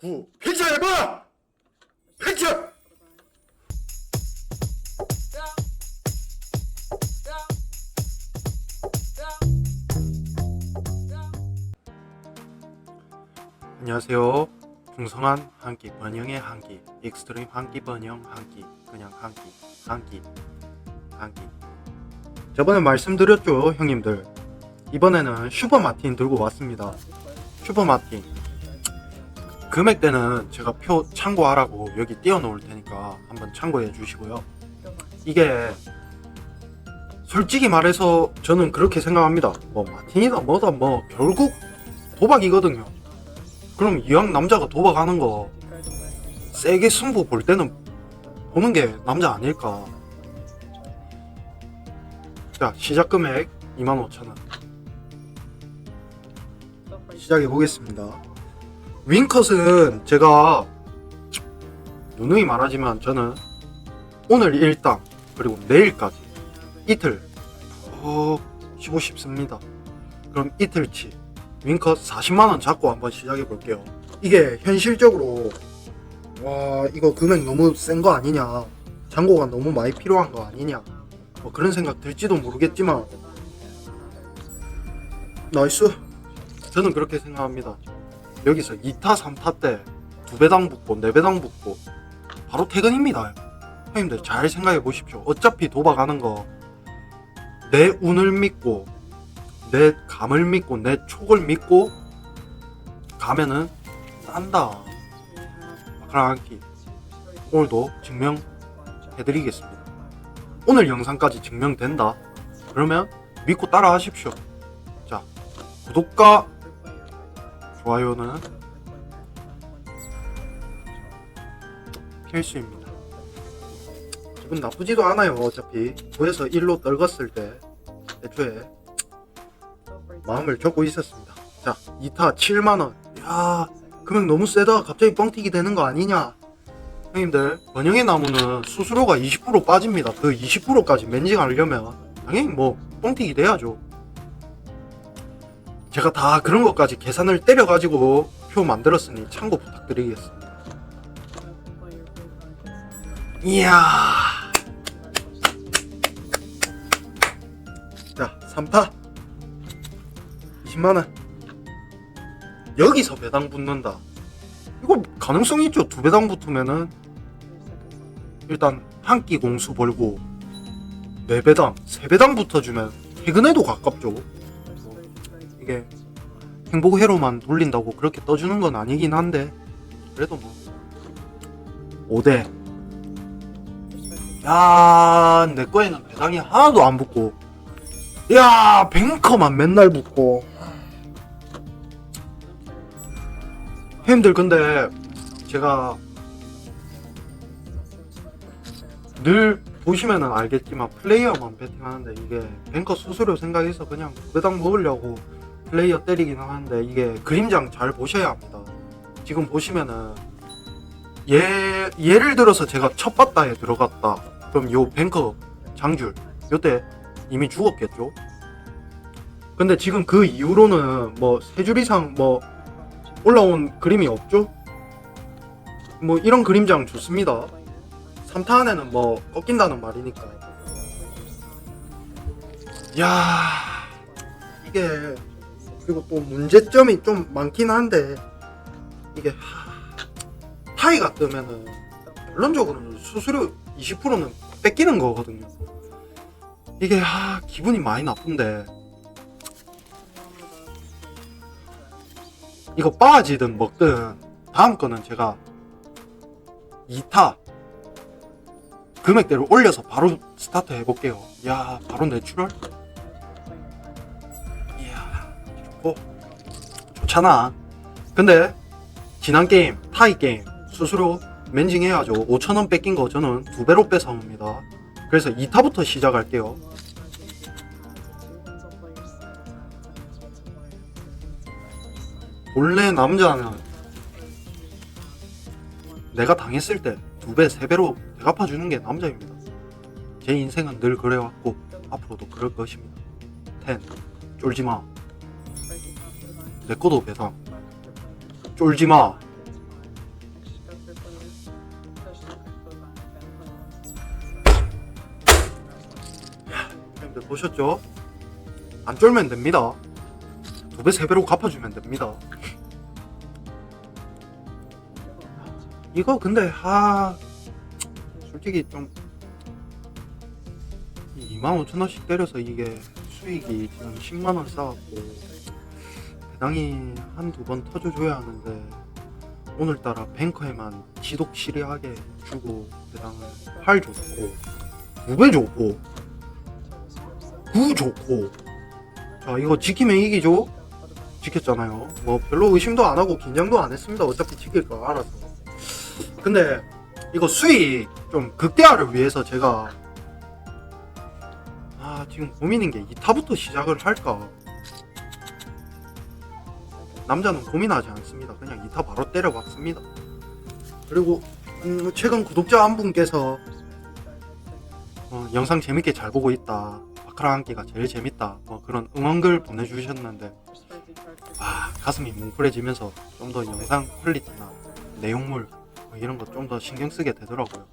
9 펜치해봐! 펜치! 안녕하세요. 풍성한 한끼 번영의 한끼 익스트림 한끼 번영 한끼 그냥 한끼 한끼 한끼 저번에 말씀드렸죠 형님들 이번에는 슈퍼마틴 들고 왔습니다 슈퍼마틴 금액대는 제가 표 참고하라고 여기 띄워 놓을 테니까 한번 참고해 주시고요. 이게 솔직히 말해서 저는 그렇게 생각합니다. 뭐 마틴이다 뭐다 뭐 결국 도박이거든요. 그럼 이왕 남자가 도박하는 거 세게 승부 볼 때는 보는 게 남자 아닐까. 자 시작 금액 25,000원. 시작해 보겠습니다 윙컷은 제가 누누이 말하지만 저는 오늘 일당 그리고 내일까지 이틀 푹 쉬고 싶습니다. 그럼 이틀치 윙컷 40만원 잡고 한번 시작해 볼게요. 이게 현실적으로 와 이거 금액 너무 센 거 아니냐? 잔고가 너무 많이 필요한 거 아니냐? 뭐 그런 생각 들지도 모르겠지만 나이스. 저는 그렇게 생각합니다 여기서 2타 3타 때 두 배당 붙고 네 배당 붙고 바로 퇴근입니다. 형님들 잘 생각해 보십시오. 어차피 도박하는 거 내 운을 믿고 내 감을 믿고 내 촉을 믿고 가면은 딴다. 마카라한끼 오늘도 증명해드리겠습니다. 오늘 영상까지 증명된다. 그러면 믿고 따라 하십시오. 자 구독과 좋아요는 필수입니다 기분 나쁘지도 않아요 어차피 9에서 1로 떨궜을 때 애초에 마음을 접고 있었습니다. 자, 2타 7만원. 야 금액 너무 세다. 갑자기 뻥튀기 되는 거 아니냐? 형님들, 번영의 나무는 수수료가 20% 빠집니다. 그 20%까지 맨징하려면 당연히 뭐 뻥튀기 돼야죠. 제가 다 그런 것까지 계산을 때려 가지고 표 만들었으니 참고 부탁드리겠습니다. 이야. 자, 3타. 20만원 여기서 배당 붙는다 이거 가능성 있죠 두 배당 붙으면은 일단 한 끼 공수 벌고 네 배당 세 배당 붙어주면 퇴근해도 가깝죠 이게 행복 회로만 돌린다고 그렇게 떠주는 건 아니긴 한데 그래도 뭐. 5대. 야내 거에는 배당이 하나도 안 붙고. 야 뱅커만 맨날 붙고. 형님들 근데 제가 늘 보시면은 알겠지만 플레이어만 배팅하는데 이게 뱅커 수수료 생각해서 그냥 배당 먹으려고 플레이어 때리긴 하는데 이게 그림장 잘 보셔야 합니다 지금 보시면은 예, 예를 들어서 제가 첫 바다에 들어갔다 그럼 요 뱅커 장줄 요때 이미 죽었겠죠 근데 지금 그 이후로는 뭐 세 줄 이상 뭐 올라온 그림이 없죠? 뭐 이런 그림장 좋습니다. 3타 안에는 뭐 꺾인다는 말이니까. 야 이게 그리고 또 문제점이 좀 많긴 한데 이게 하, 타이가 뜨면은 결론적으로는 수수료 20%는 뺏기는 거거든요. 이게 하, 기분이 많이 나쁜데 이거 빠지든 먹든 다음 거는 제가 2타 금액대로 올려서 바로 스타트 해볼게요. 야 바로 내추럴? 좋고 좋잖아. 근데 지난 게임 타이 게임 수수료 맨징 해야죠. 5천원 뺏긴 거 저는 두 배로 뺏어옵니다. 그래서 2타부터 시작할게요. 원래 남자는 내가 당했을 때 두 배, 세 배로 대갚아주는 게 남자입니다. 제 인생은 늘 그래왔고 앞으로도 그럴 것입니다. 텐, 쫄지 마. 내 것도 배상. 쫄지 마. 형들 보셨죠? 안 쫄면 됩니다. 두 배, 세 배로 갚아주면 됩니다. 이거 근데 하 솔직히 좀 25,000원씩 때려서 이게 수익이 지금 10만 원 쌓았고 배당이 한두 번 터져줘야 하는데 오늘따라 뱅커에만 지독 실하게 주고 배당을 8 줬고 9배 줬고 9 줬고. 자 이거 지키면 이기죠? 지켰잖아요. 뭐 별로 의심도 안 하고 긴장도 안 했습니다. 어차피 지킬 거 알아서. 근데 이거 수익 좀 극대화를 위해서 제가 아 지금 고민인 게 2타부터 시작을 할까 남자는 고민하지 않습니다. 그냥 2타 바로 때려박습니다. 그리고 음, 최근 구독자 한 분께서 어, 영상 재밌게 잘 보고 있다. 바카라 한끼가 제일 재밌다. 뭐 그런 응원글 보내주셨는데 아 가슴이 뭉클해지면서 좀 더 영상 퀄리티나 내용물 뭐 이런 거 좀 더 신경 쓰게 되더라고요.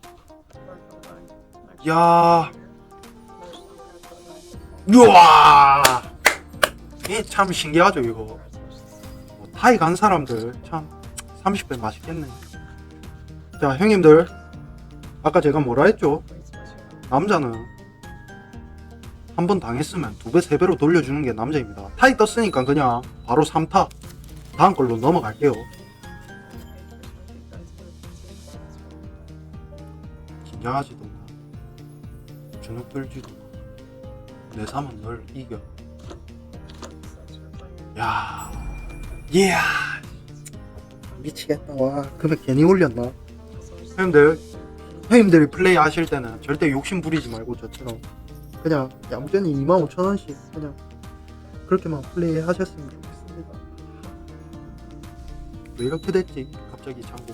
야, 우와, 이게 참 신기하죠 이거. 뭐, 타이 간 사람들 참 30배 맛있겠네. 자 형님들, 아까 제가 뭐라 했죠? 남자는 한 번 당했으면 두 배, 세 배로 돌려주는 게 남자입니다. 타이 떴으니까 그냥 바로 3타 다음 걸로 넘어갈게요. 긴장하지도 마. 주눅 들지도 마. 내 삶은 널 이겨. 야, 이야, 미치겠다. 와, 금액 괜히 올렸나? 형님들, 형님들이 플레이 하실 때는 절대 욕심 부리지 말고 저처럼 그냥 얌전히 25,000원씩 그냥 그렇게만 플레이 하셨으면 좋겠습니다. 왜 이렇게 됐지? 갑자기 창고.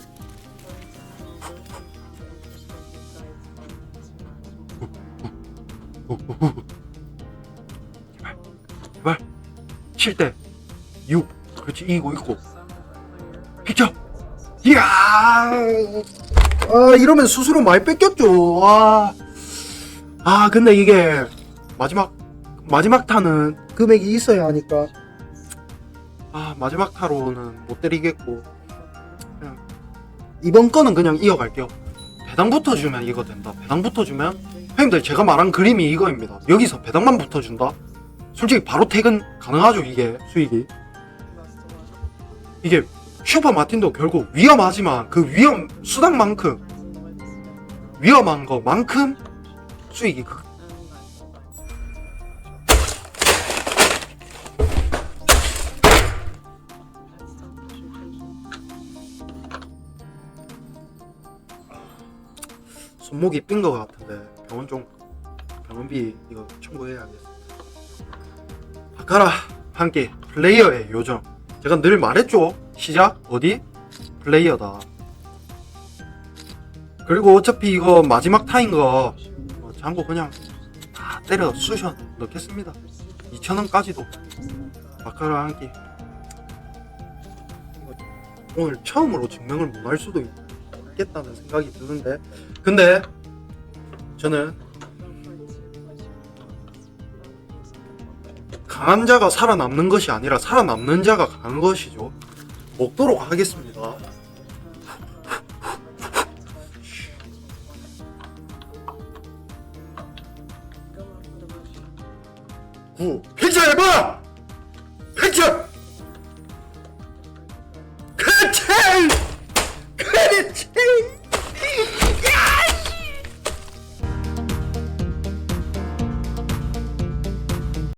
제발, 제발. 7대 6. 그렇지, 이기고 있고. 비켜! 이야! 아, 이러면 스스로 많이 뺏겼죠. 와. 아, 근데 이게 마지막, 마지막 타는 금액이 있어야 하니까. 아, 마지막 타로는 못 때리겠고. 그냥 이번 거는 그냥 이어갈게요. 배당부터 주면 이거 된다. 배당부터 주면 형님들 제가 말한 그림이 이거입니다. 여기서 배당만 붙어준다. 솔직히 바로 퇴근 가능하죠 이게 수익이. 이게 슈퍼 마틴도 결국 위험하지만 그 위험 수당만큼 위험한 거만큼 수익이 그 손목이 삔것 같은데 병원 좀 병원비 이거 청구해야겠어. 바카라 한끼 플레이어의 요정. 제가 늘 말했죠. 시작 어디? 플레이어다. 그리고 어차피 이거 마지막 타인 거 어, 장고 그냥 다 때려 쑤셔 넣겠습니다. 2,000원까지도 바카라 한끼. 이거 오늘 처음으로 증명을 못 할 수도 있겠다는 생각이 드는데 근데 저는 강한 자가 살아남는 것이 아니라 살아남는 자가 강한 것이죠. 먹도록 하겠습니다. 구, 피자 해봐!